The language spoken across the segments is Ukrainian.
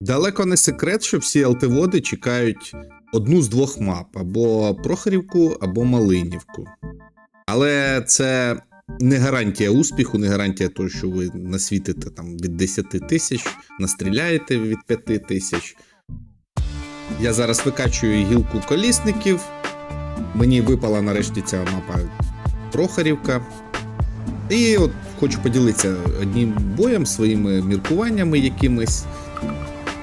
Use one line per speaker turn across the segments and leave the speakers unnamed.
Далеко не секрет, що всі ЛТВоди чекають одну з двох мап: або Прохорівку, або Малинівку. Але це не гарантія успіху, не гарантія того, що ви насвітите там від 10 тисяч, настріляєте від 5 тисяч. Я зараз викачую гілку колісників. Мені випала нарешті ця мапа Прохорівка. І от хочу поділитися одним боєм, своїми міркуваннями якимись.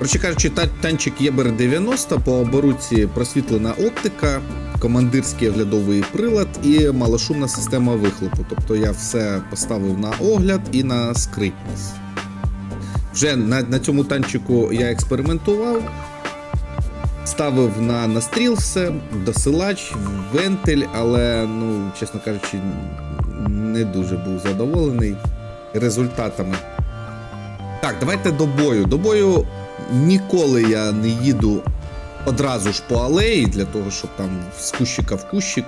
Коротше кажучи, танчик Єбер 90 по оборуці просвітлена оптика, командирський оглядовий прилад і малошумна система вихлопу. Тобто я все поставив на огляд і на скритність. Вже на, на цьому танчику я експериментував, ставив на настріл все, досилач, вентиль, але, ну, чесно кажучи, не дуже був задоволений результатами. Так, давайте до бою. До бою ніколи я не їду одразу ж по алеї для того, щоб там з кущика в кущик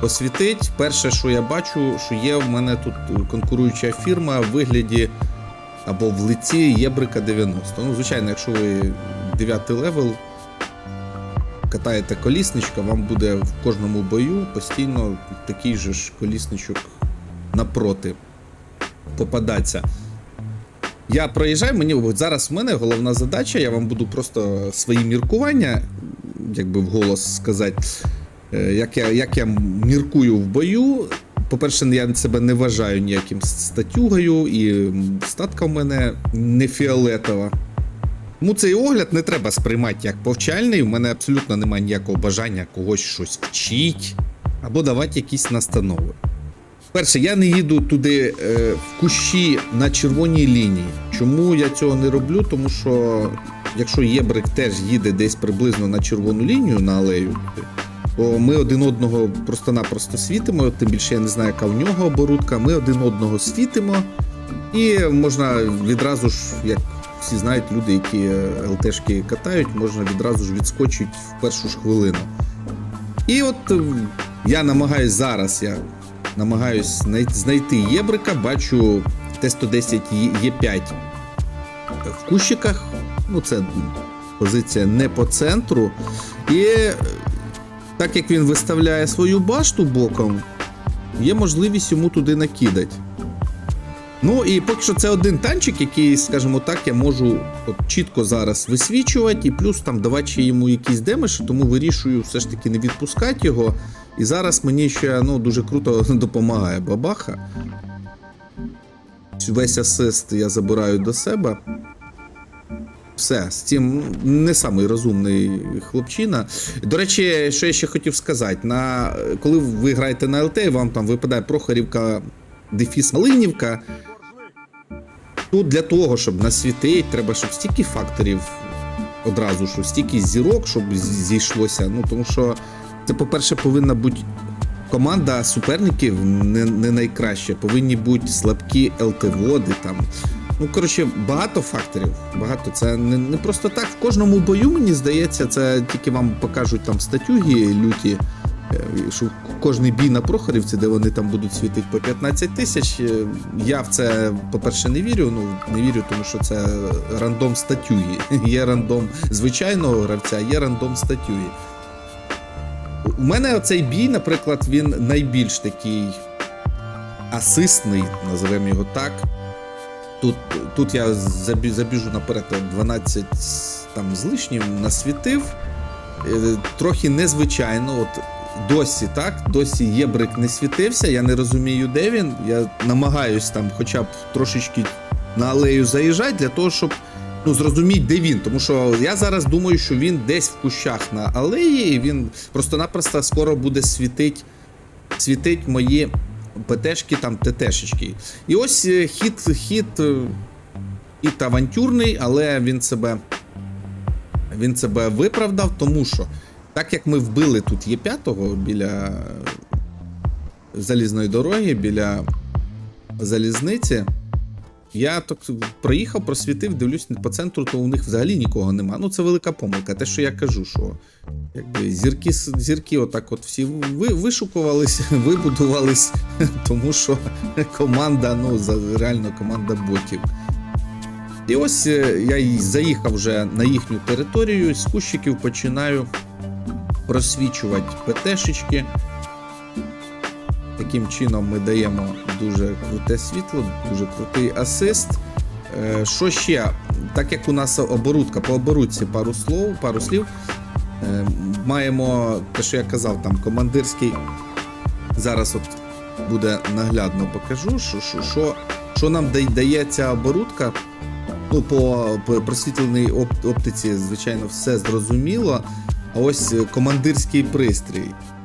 посвітить. Перше, що я бачу, що є в мене тут конкуруюча фірма в вигляді або в лиці Єбрика 90. Ну, звичайно, якщо ви 9 левел катаєте колісничка, вам буде в кожному бою постійно такий же ж колісничок напроти попадаться. Я проїжджаю, мені зараз в мене головна задача, я вам буду просто свої міркування, якби вголос сказати, е, як я, як я міркую в бою. По-перше, я себе не вважаю ніяким статюгою, і статка в мене не фіолетова. Тому цей огляд не треба сприймати як повчальний. У мене абсолютно немає ніякого бажання когось щось вчити або давати якісь настанови. Перше, я не їду туди е, в кущі на червоній лінії. Чому я цього не роблю? Тому що якщо Єбрик теж їде десь приблизно на червону лінію на алею, то ми один одного просто-напросто світимо. Тим більше я не знаю, яка в нього оборудка. Ми один одного світимо, і можна відразу ж, як всі знають, люди, які е, ЛТшки катають, можна відразу ж відскочити в першу ж хвилину. І от я намагаюсь зараз, я намагаюсь знайти єбрика, бачу Т-110 Є5 в кущиках. Ну, це позиція не по центру. І е, так як він виставляє свою башту боком, є можливість йому туди накидати. Ну і поки що це один танчик, який, скажімо так, я можу от чітко зараз висвічувати, і плюс там давати йому якийсь демедж, тому вирішую все ж таки не відпускати його. І зараз мені ще ну, дуже круто допомагає бабаха. Весь асист я забираю до себе. Все, з цим не самий розумний хлопчина. До речі, що я ще хотів сказати, на, коли ви граєте на ЛТ, вам там випадає Прохорівка, Дефіс Малинівка. Тут для того, щоб насвітити, треба, щоб стільки факторів одразу, що стільки зірок, щоб зійшлося. Ну, тому що це, по-перше, повинна бути команда суперників не, не найкраща. Повинні бути слабкі ЛТ-води там. Ну, коротше, багато факторів. Багато. Це не, не просто так. В кожному бою, мені здається, це тільки вам покажуть там статюги люті. е, Що кожний бій на Прохорівці, де вони там будуть світити по 15 тисяч. е, Я в це, по-перше, не вірю. Ну, не вірю, тому що це рандом статюги. Є рандом звичайного гравця, є рандом статюги. У мене оцей бій, наприклад, він найбільш такий асистний, називаємо його так. Тут, тут я забіжу наперед 12 там з лишнім насвітив. Е, Трохи незвичайно. От досі так, досі Єбрик не світився. Я не розумію, де він. Я намагаюсь там хоча б трошечки на алею заїжджати для того, щоб ну, зрозуміти, де він. Тому що я зараз думаю, що він десь в кущах на алеї, і він просто-напросто скоро буде світить, світить мої ПТшки, там ТТшечки. І ось е, хід, хід, е, хід авантюрний, але він себе, він себе виправдав, тому що так як ми вбили тут є п'ятого біля залізної дороги, біля залізниці. Я так проїхав, просвітив, дивлюсь по центру, то у них взагалі нікого нема. Ну це велика помилка. Те, що я кажу, що якби зірки, зірки отак от всі ви, вишукувались, вибудувались, тому що команда, ну реально команда ботів. І ось е, я заїхав вже на їхню територію, з кущиків починаю просвічувати ПТшечки. Таким чином ми даємо дуже круте світло, дуже крутий асист. Е, Що ще? Так як у нас оборудка по оборудці пару слов, пару слів. е, Маємо те, що я казав, там командирський. Зараз от буде наглядно покажу, що, що, що, що нам дає- ця оборудка. Ну, по просвітленій оптиці, звичайно, все зрозуміло. А ось е, командирський пристрій.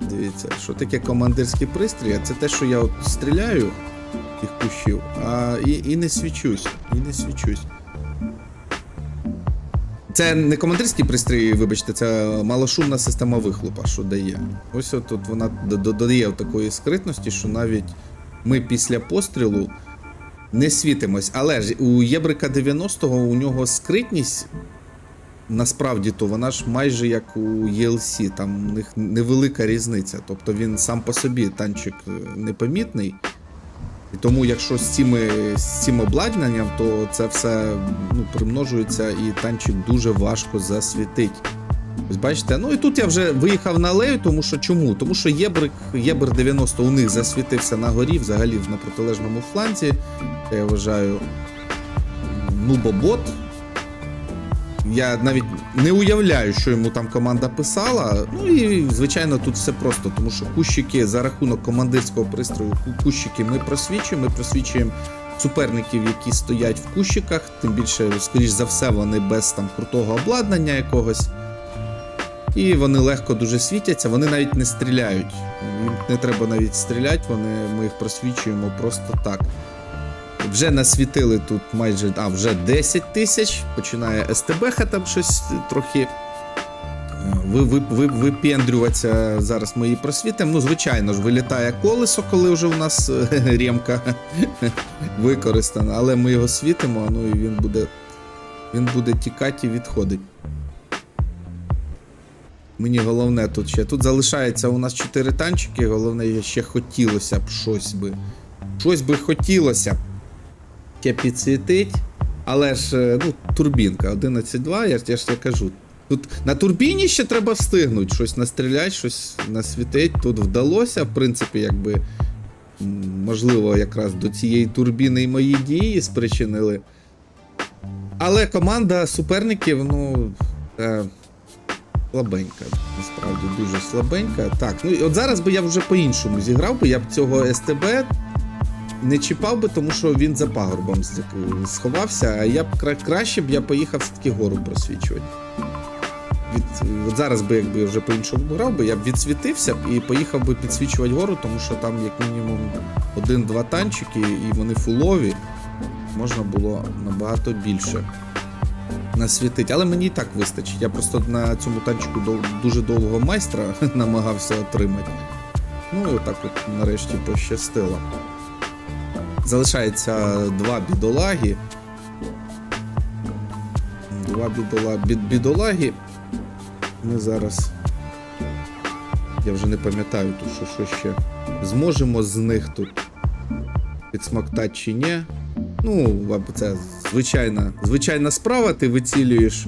Дивіться, що таке командирський пристрій? А Це те, що я от стріляю тих кущів, а і, і не свічусь. І не свічусь. Це не командирський пристрій, вибачте, це малошумна система вихлопа, що дає. Ось от вона додає такої скритності, що навіть ми після пострілу не світимось. Але ж у Єбрика 90-го у нього скритність насправді то вона ж майже як у ELC, там у них невелика різниця. Тобто він сам по собі танчик е, непомітний. І тому, якщо з, цими, з цим обладнанням, то це все ну, примножується і танчик дуже важко засвітить. Ось бачите, ну і тут я вже виїхав на алею, тому що чому? Тому що Єбрик, Єбр 90 у них засвітився на горі, взагалі на протилежному фланзі. Я вважаю, нубобот. Я навіть не уявляю, що йому там команда писала. Ну і звичайно, тут все просто, тому що кущики за рахунок командирського пристрою, кущики ми просвічуємо. Ми просвічуємо суперників, які стоять в кущиках. Тим більше, скоріш за все, вони без там крутого обладнання якогось. І вони легко дуже світяться, вони навіть не стріляють. Їм не треба навіть стріляти, вони, ми їх просвічуємо просто так. Вже насвітили тут майже а, вже 10 тисяч. Починає СТБ там щось трохи е, ви, ви, ви, випендрюватися. Зараз ми її просвітимо. Ну, звичайно ж, вилітає колесо, коли вже у нас е, ремка використана, але ми його світимо, ну і він буде, він буде тікати і відходить. Мені головне тут ще. Тут залишається у нас 4 танчики, головне, ще хотілося б щось би. Щось би хотілося б ще підсвітить. Але ж, е, ну, турбінка 11.2, я, я ж я кажу. Тут на турбіні ще треба встигнути щось настріляти, щось насвітить. Тут вдалося, в принципі, якби. Можливо, якраз до цієї турбіни і мої дії спричинили. Але команда суперників, ну. Е, слабенька. Насправді дуже слабенька. Так, ну і от зараз би я вже по-іншому зіграв би, я б цього СТБ не чіпав би, тому що він за пагорбом сховався, а я б кра- краще б я поїхав все-таки гору просвічувати. Від, от зараз би якби вже по-іншому грав би, я б відсвітився і поїхав би підсвічувати гору, тому що там як мінімум один-два танчики, і вони фулові. Можна було набагато більше насвітити. Але мені і так вистачить. Я просто на цьому танчику дуже довго майстра намагався отримати. Ну і отак от нарешті пощастило. Залишається два бідолаги. Два бідола... бід... бідолаги. Ми зараз. Я вже не пам'ятаю що, що ще. Зможемо з них тут підсмоктати чи ні. Ну, це звичайна, звичайна справа. Ти вицілюєш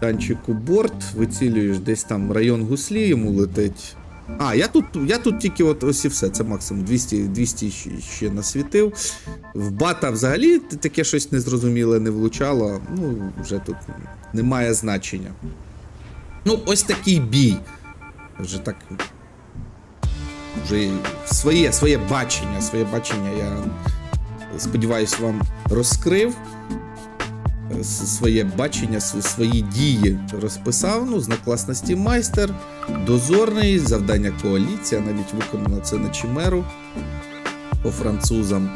танчику борт, вицілюєш десь там район гуслі, йому летить. А, я тут, я тут тільки от ось і все. Це максимум 200, 200 ще, насвітив. В бата взагалі таке щось незрозуміле не влучало. Ну, вже тут немає значення. Ну, ось такий бій. Вже так. Вже своє, своє бачення, своє бачення я сподіваюсь, вам розкрив. Своє бачення, свої дії розписав. Ну, знак класності майстер, дозорний, завдання коаліція, навіть виконано це на Чимеру по французам.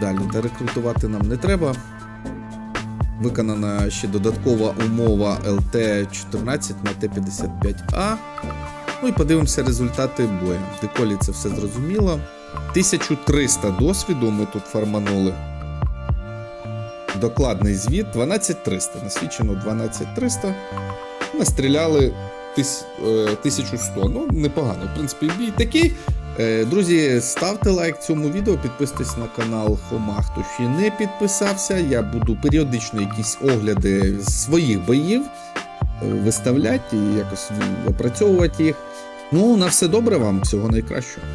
Далі та рекрутувати нам не треба. Виконана ще додаткова умова ЛТ-14 на Т-55А. Ну і подивимося результати бою. В деколі це все зрозуміло. 1300 досвіду ми тут фарманули. Докладний звіт 12300. Насвічено 12300. Настріляли тис- е, 1100. Ну, непогано. В принципі, бій такий. Е, Друзі, ставте лайк цьому відео, підписуйтесь на канал Хома, хто ще не підписався. Я буду періодично якісь огляди своїх боїв е, виставляти і якось опрацьовувати їх. Ну, на все добре вам, всього найкращого.